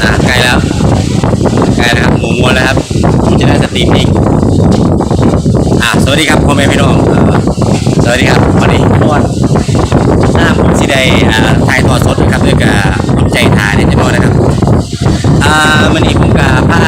นะใกล้แล้วใกล้นะครับหมูมวนแล้วครับผมจะได้สตรีมอีกอะสวัสดีครับพ่อแม่พี่น้องสวัสดีครับวันนี้ม้วนหน้าผมสีได้อ่าถ่ายทอดสดนะครับด้วยกับคุณใจทาเนี่ยจะบอกนะครับอ่าวันนี้ผมกับผ้า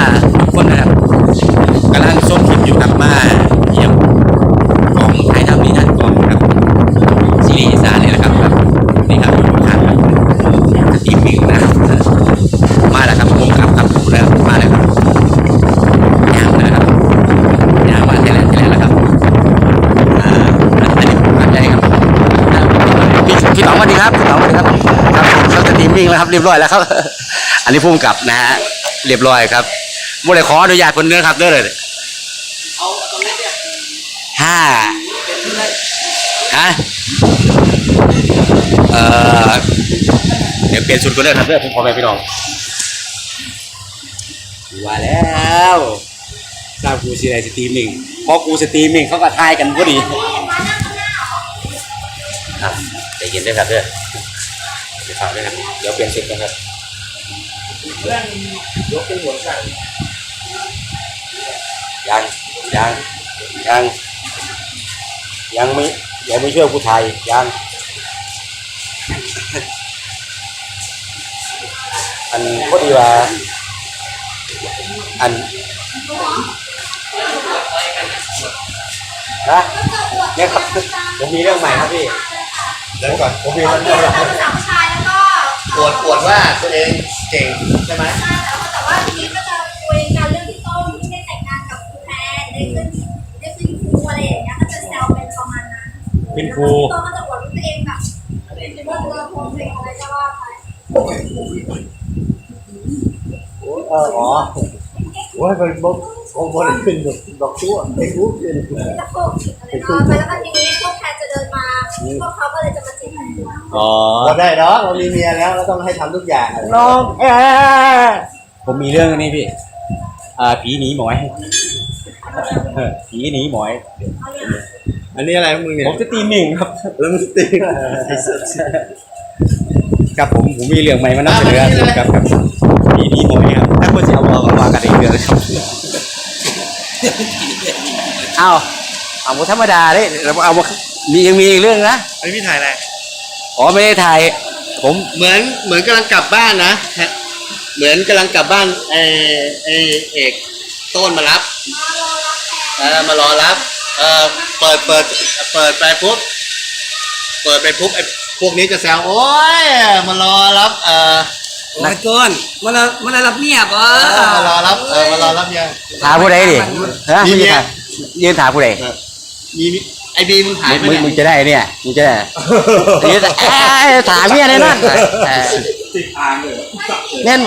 เรียบร้อยแล้วครับ อันนี้พุ่งกลับนะฮะเรียบร้อยครับบ่ได้ขออนุญาตคนเนื้อครับเด้อเลยห้าฮะเออเดี๋ยวเปลี่ยนชุดก็ได้ครับเด้อผมขอไปพี่น้องว่าแล้วทราบกูสิไรสตรีมมิ่งพอกูสตรีมมิ่งเขาก็ทายกันพอดีอะใจเย็นด้วยครับเด้อ เดี๋ยวฟังด้วยครับเดี๋ยวเปลี่ยนชุดกันครับยกเป็นหัวสั่งยังยังยังยังไม่ยังไม่ช่วยกูไทยยังอันพอดีว่าอันนะเนี่ยครับผมมีเรื่องใหม่ครับพี่เดี๋ยวก่อนผมมีเอาเรื่องเรื่องเล่าสามชายแล้ วก็ปวดปวดว่าตัวเองเก่งใช่ไหมมาแต่ว่าแต่ว่าทีนี้ก็จะคุยกันเรื่องที่ต้มที่ได้แต่งงานกับครูแพนได้ขึ้นได้ขึ้นครูอะไรอย่างเงี้ยก็จะแซวเป็นประมาณนั้นเป็นครูต้มก็จะอวดว่าตัวเองแบบเป็นว่าตัวโพงเพลงอะไรก็ว่าไปเอออ๋อว่าเป็นบอกของบริเป็นดอกดอกชั่วไอ้รู้เป็นจะโพกอะไรก็ว่าไปแล้วก็ทีนี้พวกแพนจะเดินมาพวกเขาก็เลยจะมา จีบแพนตัวอ๋อพอได้เนาะเรามีเมียแล้วเราต้องให้ทำทุกอย่างน้องแอผมมีเรื่องนี้พี่ อ่า ผีหนีหมอยเออผีหนีหมอย อันนี้อะไรของมึงเนี่ยผมจะตีหนึ่งครับ แล้วมึงตีครับผมผมมีเรื่องใหม่มานํเสนอครับครับผีหนีหมอยครับ ถ้าคนจะเอาวอก็ว่ากันอีกเรื่องครับเอาเอาบ่ธรรมดาเด้เราเอาบ่มียังมีอีกเรื่องนะ อันนี้พี่ถ่ายอะไร อ๋อไม่ได้ถ่ายผมเหมือนเหมือนกำลังกลับบ้านนะฮะเหมือนกำลังกลับบ้านไอไอเอกต้นมารับเออมารอรับเออเปิดเปิดเปิดไปปุ๊บเปิดไปปุ๊บไอ้พวกนี้จะแซวโอ้ยมารอรับเออนักก้นมันละมันละรับเมียบ่เออมารอรับเออมารอรับยังถามผู้ใดดิฮะมีเมียยืนถามผู้ใดเออมีมิไอ บีมึงหายไปมึงไหนมึงจะได้เนี่ยมึงจะได้ยืนเอ้ยถามเมียในนั่นเออติดทางเลยแน่น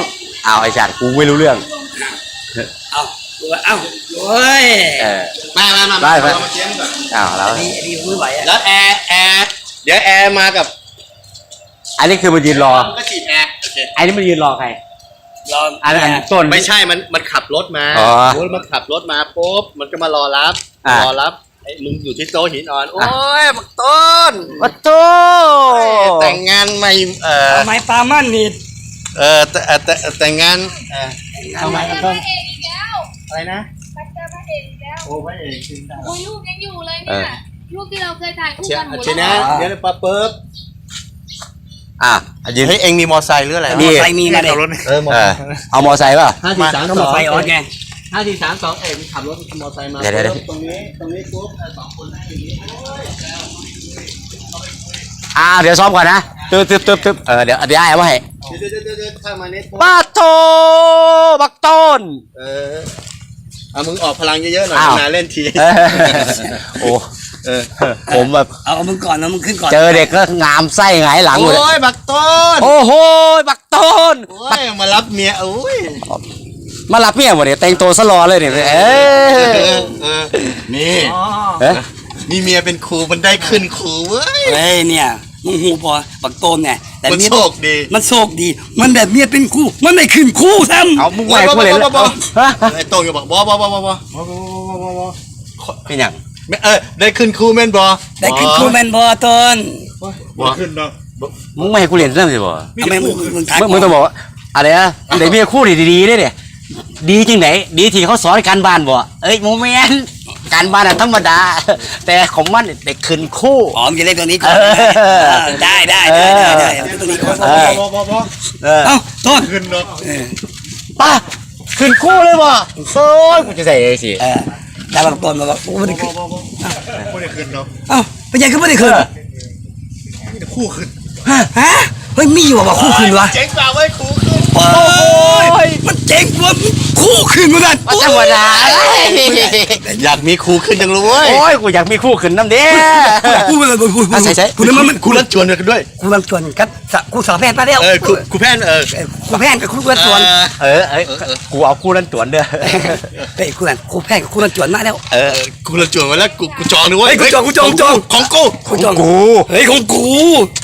เอาไอ้สัตว์กูไม่รู้เรื่อง เอาเอ้าโอ้ยเออ มามามาได้ไหมเรามาเตรียมก่อนเอาแล้วดีดีไม่ไหวอะแล้วแอร์แอร์เดี๋ยวแอร์มากับอันนี้คือมันยืนรอ ก็ฉีดแอร์โอเคอันนี้มันยืนรอใคร รออันอันต้น ไม่ใช่มันมันขับรถมาอ๋อโอ้ยมันขับรถมาปุ๊บมันก็มารอรับ อะ รอรับ ไอ้มึงอยู่ที่โต๊ะหินอ่อน โอ้ยบักต้นวัตโตแต่งงานใหม่เอ่อทำไมปลามันนี่เออแต่เอ่อแต่แต่งงานเอ่อทำไมพต้ระนเอกอีกแล้วอะไรนะไปเจอพระเอกอีกแล้วโอ้พระเอกจริงจังโอ้ยรูปยังอยู่เลยเนี่ยรูปที่เราเคยถ่ายคู่เชียกันหมดเชียนะเดี๋ยวปะเปิบอะยืนเฮ้ยเอ็งมีมอไซค์หรืออะไรนี่มอไซค์มีมาเด็กเออมอเอไซอค์เอามอไซค์ป่ะห้าสี่สามก็สมาองไฟออสไง ห้าสี่สามสองเอ็งขับรถมอไซค์มาเดี๋ยวเดี๋ยวเดี๋ยว ตรงนี้ตรงนี้ปุ๊บเออสองคนนั่งอย่างนี้ อ่าเดี๋ยวซ้อมก่อนนะตึ๊บตึ๊บตึ๊บตึ๊บเออเดี๋ยวเดี๋ยวไอ้ว่าให้เดี๋ยวเดี๋ยวเดี๋ยวเดี๋ยวข้ามมาเน็ตปุ๊บป้าโตบักต้น เออเอามึงออกพลังเยอะๆหน่อยอ้าว นานเล่นทีเออโอ้เออผมแบบเอาเอามึงก่อนนะมึงขึ้นก่อนเจอเด็กก็งามไส้หงายหลังเลยโอ้ยบักต้นโอ้โหบักต้น โอ้ยมารับเมียโอ้ย มารับเมียหมดเลยแต่งตัวสลอเลยเนี่ยเออเนี่มีเมียเป็นครูมันได้ขึ้นครูเว้ย เฮ้ยเนี่ยมึงหูพอบักโตนเนี่ยแต่มันโชคดี มันโชคดี มันแบบเมียเป็นครูมันได้ขึ้นคู่ซ้ำเอามึงไหวกูเลยแล้วไอ้โตนก็บอกบอบอบอบอบอบอเป็นอย่างเออได้ขึ้นคู่แม่นบอได้ขึ้นคู่แม่นบอโตนบอขึ้นเนาะมึงไม่ให้กูเรียนเรื่องสิบอทำไมมึงมึงต้องบอกอะไรอะเด็กเมียคู่ดีๆได้เนี่ย ดีจริงไหนดีที่เขาสอนการบ้านบ่เอ้ยโมเมนต์การบ้านอะธรรมดา แต่ของมันเด็กขึ้นคู่อ๋อมจะเล่นตัวนี้ก่อนเออเออได้ได้ได้ได้ได้เอาตัวนี้ก่อนเออพอพอพอเออเอ้าต้นขึ้นเนาะป้าขึ้นคู่เลยบ่โอ้ยกูจะใส่ไอ้สิเออได้มาต้นมาบอกกูไม่ได้พขึ้อนพอพอไม่ได้ขึ้นเนาะเอ้าเป็นยังก็ไม่ได้ขึ้นมีแต่คู่ขึ้นฮะฮะ เฮ้ยมีอยู่ว่ะคู่ขึ้นวะเจ๋งเปล่าไว้ยคู่ขึ้นโอ้ยมันเจ๋งกว่าคู่ขึ้นเหมือนกันธรรมดาอยากมีคู่ขึ้นจังเลยเว้ยโอ้ยกูอยากมีคู่ขึ้นน้ำเด้คู่ไปเลยคู่คู่อะใส่ใส่คู่นั้นมันมันคู่รัดชวนกันด้วยคู่รันชวนกันสะคู่สาวแพทย์มาแล้วเออคู่คู่แพนเออเออคู่แพทย์กับคู่รันชวนเออเอ้ยกูเอาคู่นั้นตวนเด้อเฮ้ยคู่รันคู่แพทย์กับคู่รันชวนมาแล้วเออคู่รัดชวนมาแล้วกูกูจองด้วยเว้ยเฮ้ยกูจองกูจองกูจองของกูคู่จองกูเฮ้ยของกู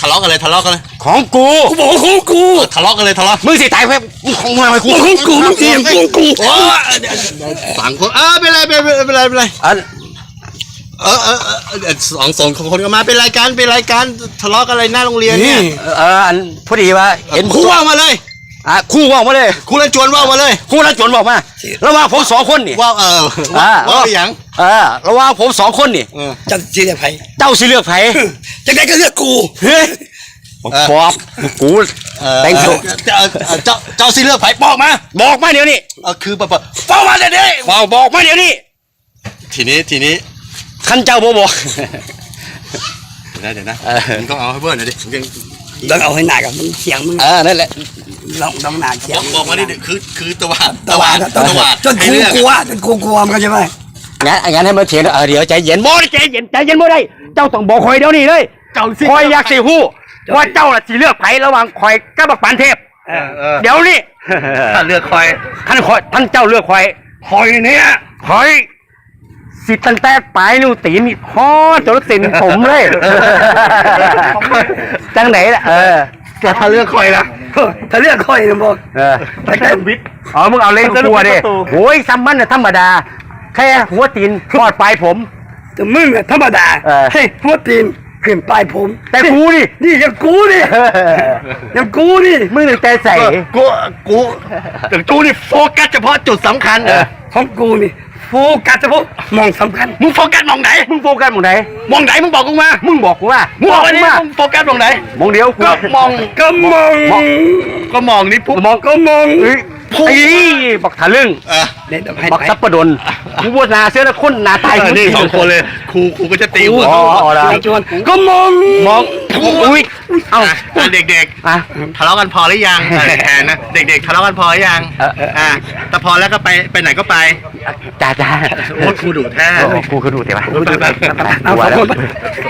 ทะเลาะกันเลยทะเลาะกันเลย ของกูกูบอกว่าของกูเออทะเลาะกันเลยทะเลาะมึงสิตายเพื่อมึงของมึงทำไมกูของกูมึงเองของกูโอ้สามคนเออเป็นไรเป็นไรเป็นไรเป็นไรอันเออเออเออเออสองสองคนก็มาเป็นรายการเป็นรายการทะเลาะกันอะไรหน้าโรงเรียนเนี่ยเอออันพอดีว่าเห็นครูว่ามาเลยอะคู่ว่างมาเลยครูรันชวนว่ามาเลยคู่นั้นจวนบอกมาระหว่างผมสองคนนี่ว่าเออว่าอ่าว่าอย่างเออระหว่างผมสองคนนี่เออจะชื่ออะไรเจ้าสิเลือกไผจะได้ก็เลือกกู เฮ้ยปอบกูเออแต่งตัวเจ้าเจ้าเจ้าสิเลือกไผ่บอกมาบอกมาเดี๋ยวนี้เออคือแบบฟังมาเดี๋ยวนี้บอกบอกมาเดี๋ยวนี้ทีนี้ทีนี้ขันเจ้าบ่บอกเดี๋ยวนะเดี๋ยวนะเออมึงต้องเอาให้เบิร์นหน่อยดิมึงยังต้องเอาให้หนักกับมึงเสียงมึงเออนั่นแหละลองต้องหนักเสียบงอกบอกมาดิคือคือตะวันตะวันตะวันจนให้กูเลือกกลัวจนกูกลัวมันก็ใช่ไหมงั้นงั้นให้มาเถียงเออเดี๋ยวใจเย็นบ่ได้ใจเย็นใจเย็นบ่ได้ เจ้าต้องบอกคอยเดี๋ยวนี้เลยเจ้าสิคอยอยากสิฮู้ ว่าเจ้าน่ะสิเลือกไผระหว่างคอยกับบักปานเทพ เออเออเดี๋ยวนี้ถ้าเลือกคอยท่านคอยท่านเจ้าเลือกคอยคอยเนี่ยคอย สิตั้งแต่ปลายนิ้วตีนนี่พอจนตินผมเลยจังไหนล่ะเออแต่ถ้าเลือกคอยนะถ้าเลือกค่อยนะบอกเอออ๋อมึงเอาเล่นกูกลัวดิโอ้ยซัมมันน่ะธรรมดา แค่หัวตีนทอดปลายผมแต่มึงอะธรรมดาเออให้หัวตีน ขึ้นปลายผม แต่กูนี่ นี่ยังกูนี่ ยังกูนี่มึงหนึ่งแต่ใส่ กูกูแต่กูนี่โฟกัสเฉพาะจุดสำคัญเออ ของกูนี่โฟกัสเฉพาะมองสำคัญ มึงโฟกัสมองไหน มึงโฟกัสหมองไหนมองไหนมึงบอกกูมา มึงบอกกูว่ามึงบอกว่านี่มามึงโฟกัสมองไหน มองเดียวกูก็มอง ก็มองมองก็มองนี่ปุ๊บมองก็มองเอ้ยไอ้บักทะลึ่งเออเดี๋ยวให้บักซับปะดน กูว่าหนาเสื้อแล้วคนหนาตายเออนี่สองคนเลยครูครูก็จะตีหัวอ๋ออ๋อได้ชวนก็มองมองอุ้ยเอ้าอะอะเด็กอะ ๆทะเลาะกันพอหรือยังอะแทนนะเด็ก ๆ ทะเลาะกันพอหรือยังเออเออ อะแต่พอแล้วก็ไปไปไหนก็ไปจ้าจ้าโอ้ครูดุแท้โอ้กูคือดูแต่ว่าไปไปไปไปกูว่าแล้ว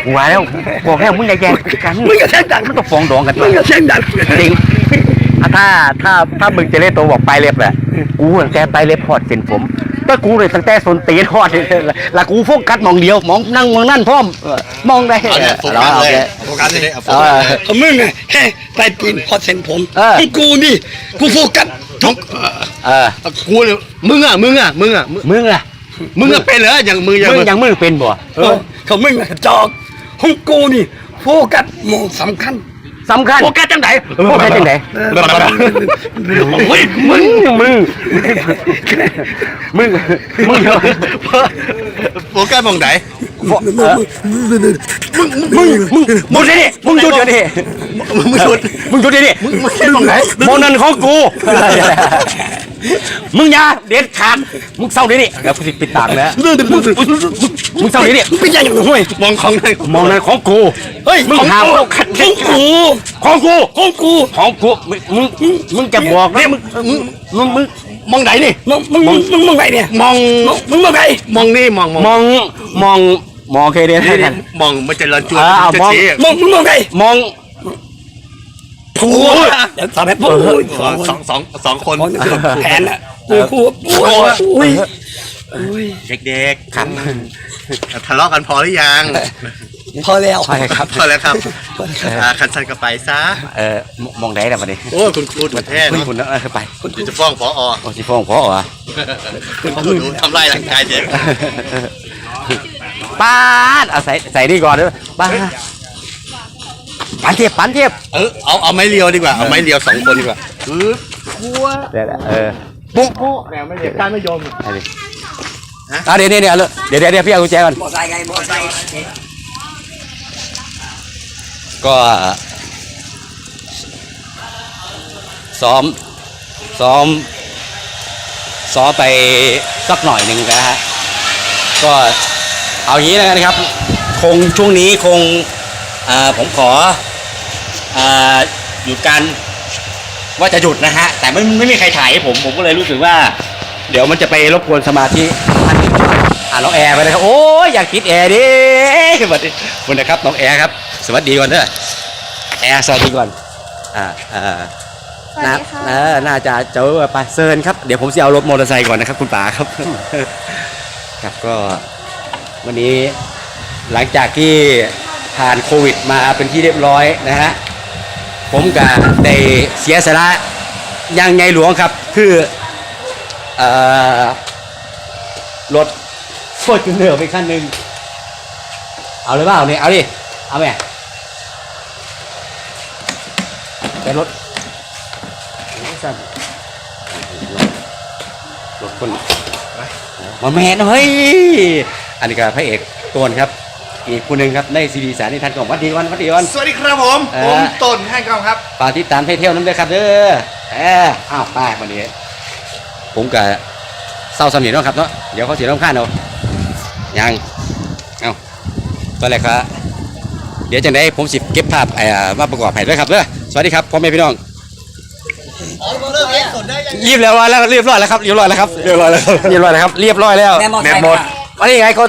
กูว่าแล้วบอกแล้วมึงอย่าแย่งกันมึงอย่าเสียงดังมันต้องฟ้องดองกันมึงอย่าเสียงดังจริงอะ ถ้าถ้าถ้ามึงจะเล่นตัวบอกปลายเล็บแหละกูตั้งแต่ปลายเล็บพอดเส้นผมก็กูเลยตั้งแต่สนตีนพอดแล้วกูโฟกัสมองเดียวมองนั่งมองนั่นพร้อมเออมองได้เอาเนี่ยโฟกัสเลยโฟกัสเลยเอาโฟเอกัสอเลยของมึงอะแค่ปลายตีนพอเส้นผมเออของกูนี่กูโฟกัสท้องเออกูเนี่ยมึงอะมึงอะมึงอะมึงมึงล่ะมึงอะเป็นเหรออย่างมึงอย่างมึงมึงยังมึงเป็นบ่เออของมึงอะจอกของกูนี่โฟกัสมองสำคัญ สำคัญโฟกัสจังไหนโฟกัสจังไหนเฮ้ยมึมึงงมึงมึงมึงโฟกัสมองไหนมึงมึงมึงมึงเดี๋ยวนี้มึงหยุดเดี๋ยวนี้มึงไม่หยุดมึงหยุดเดี๋ยวนี้มึงมึงแค่มองไหนโมนันของกู มึงอย่าเด็ดขาด มึงเศร้าเดี๋ยวนี้แล้วกูสิปิดตากแล้วมึงเศร้าเดี๋ยวนี้ไม่ใช่อย่างห่วยมองของไหนมองนันของกูเฮ้ยมึงของหากูเอาขัดของกูของกูของกูของกูมึงมึงมึงจะบอกเนี่ยมึงมึงมึงมึงมองไหนนี่มึงมึงมึงมึงมองไงเนี่ยมองมึงมึงมองไงมองนี่มองมองมองมองมองเคยเดียนนี่นี่มองมันจะรันจวนอ่าจะมองชี้มองมึงมองไงมอง พูดเดี๋ยวสามแป๊บโอ้ยสองสองสองสองคนแผนอะกูกูอุ้ยอุ้ยเด็กๆครับทะเลาะกันพอหรือยัง พอแล้วใช่ครับพอแล้วครับอ่าคันสันก็ไปซะเออมองได้แต่ประเดี๋ยวโอ้ยคุณครูถูกแท้คุณเนาะคุณเออไปคุณจะฟ้องพอโอ้สิฟ้องพ่อเหรอคุณครูดูทำลายร่างกายเด็กป้าดเอาใส่ใส่นี่ก่อนเด้อป้า ดปันเทียบปันเทียบเออเอาเอาไม้เรียวดีกว่าเอาไม้เรียวสองคนดีกว่าปึ๊บหัวเดี๋ยวเออปุ๊บโป๊ะเนี่ยไม่เด็กการไม่ยอมอันนี้อะเดี๋ยวเดี๋ยวเดี๋ยวเดี๋ยวเดี๋ยวเดี๋ยวพี่เอากุญแจก่อนมอไซค์ไงมอไซค์ก็ซ้อมซ้อมซ้อมไปสักหน่อยหนึ่งนะฮะก็เอาอย่างนี้แล้วกันครับ คงช่วงนี้คงเอ่อ ผมขอเอ่อหยุดการว่าจะหยุดนะฮะ แต่ไม่ไม่มีใครถ่ายให้ผม ผมก็เลยรู้สึกว่า เดี๋ยวมันจะไปรบกวนสมาธิท่านอื่นอ่าน้องแอร์ไปนะครับ โอ้ยอยากติดแอร์ดิสวัสดีคุณนะครับน้องแอร์ครับ สวัสดีก่อนเด้อแอร์สวัสดีก่อน อ่าอ่าสวัสน่าดีค่ะเออน่าจะเจอไปเซิร์นครับ เดี๋ยวผมจะเอารถมอเตอร์ไซค์ก่อนนะครับ คุณป๋าครับ ครับก็ วันนี้หลังจากที่ ผ่านโควิดมาเป็นที่เรียบร้อยนะฮะผมก็ได้เสียสละอย่างไงหลวงครับคือเอ่อรถโคตรจุนเหนือไปขั้นหนึ่งเอาเลยเปล่าเนี่ยเอาดิเอาไหมเป็นรถสั้นรถคนมาแมนเฮ้ยอันนี้ก็พระเอกตัวนึงครับ อีกคนหนึ่งครับในซีดีสารนี่ทันก่อนวัดดีวันวัดดีวัน สวัสดีครับผมเอ่อ ผมต้นให้กองครับ ฝากติดตามเที่ยวๆน้ำด้วยครับเด้อแอออ้าวไปวันนี้ ผมกับเศร้าสำเนียงเนาะครับเนาะเดี๋ยวเขาเสียน้ำข้านเอายังเอาตอนแรกครับเดี๋ยวจังได้ผมสิเก็บภาพเอ่อมาประกอบให้ด้วยครับเด้อสวัสดีครับพ่อแม่พี่น้องเลิกเล่นสนได้ยังเรียบร้อยแล้วเรียบร้อยแล้วครับเรียบร้อยแล้วครับเรียบร้อยแล้วครับเรียบร้อยแล้วแม่มอไซค์แบตหมด วันนี้ไงก็